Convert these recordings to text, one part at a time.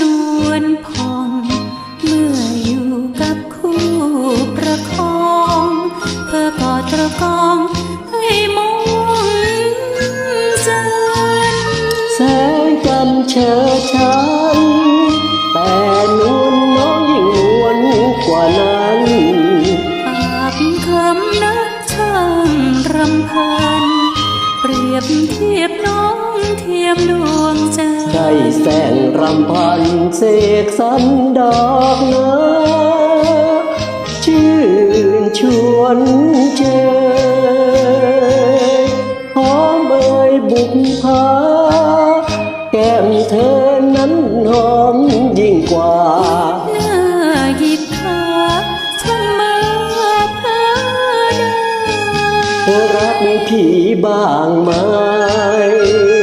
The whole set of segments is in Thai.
นวลพอง เมื่ออยู่กับคู่ประคอง เธอก็ตระกองให้มุนเสืนแสนเชอชันแต่นวลน้องยิ่งนวลกว่านั้นปากคำนักช่างรำพัน เปรียบเทียบน้องเทียมดวง แสงรำพันเสกสรรดอกนาชื่นชวนเจยหอมเอ่ยบุกพาแก้มเธอนั้นหอมยิ่งกว่าหิบขาช่างมาพาดาเธอรักพี่บ้างไหมไม่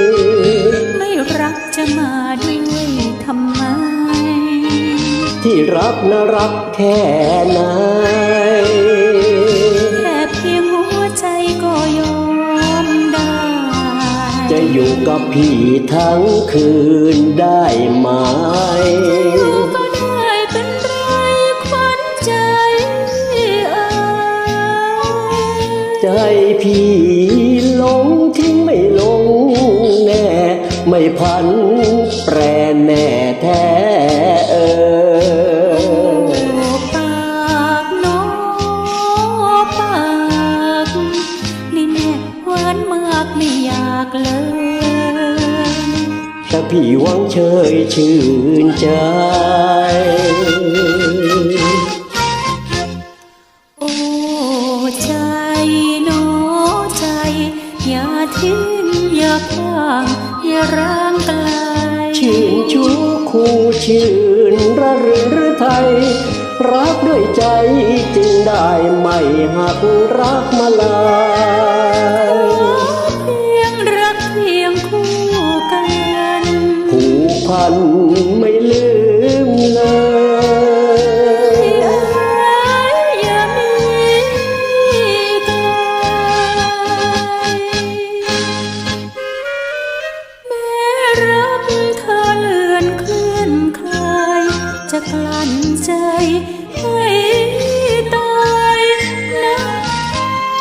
ที่รักนะรักแค่ไหนแค่เพียงหัวใจก็ยอมได้ จะอยู่กับพี่ทั้งคืนได้ไหมอยู่ก็ได้เป็นไรขวัญใจเอ่ยใจพี่หลงทิ้งไม่ลงแน่ ไม่พันแปรแน่แท้เออากเลยแต่พี่หวังเชยชื่นใจ โอ้ใจหนอใจ อย่าทิ้งอย่าพลางอย่าร้างไกลชื่นชูคู่ชื่นระรื่นรือไทย รักด้วยใจจึงได้ไม่หักรักมาลา พันไม่ลืมเลยอย่ามีไกลแม้รักเธอเลือนเคลื่อนคลาย จะกลั้นใจให้ตายนะ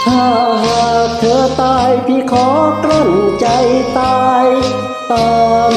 ถ้าหากเธอตายพี่ขอกลั้นใจตาย ตาม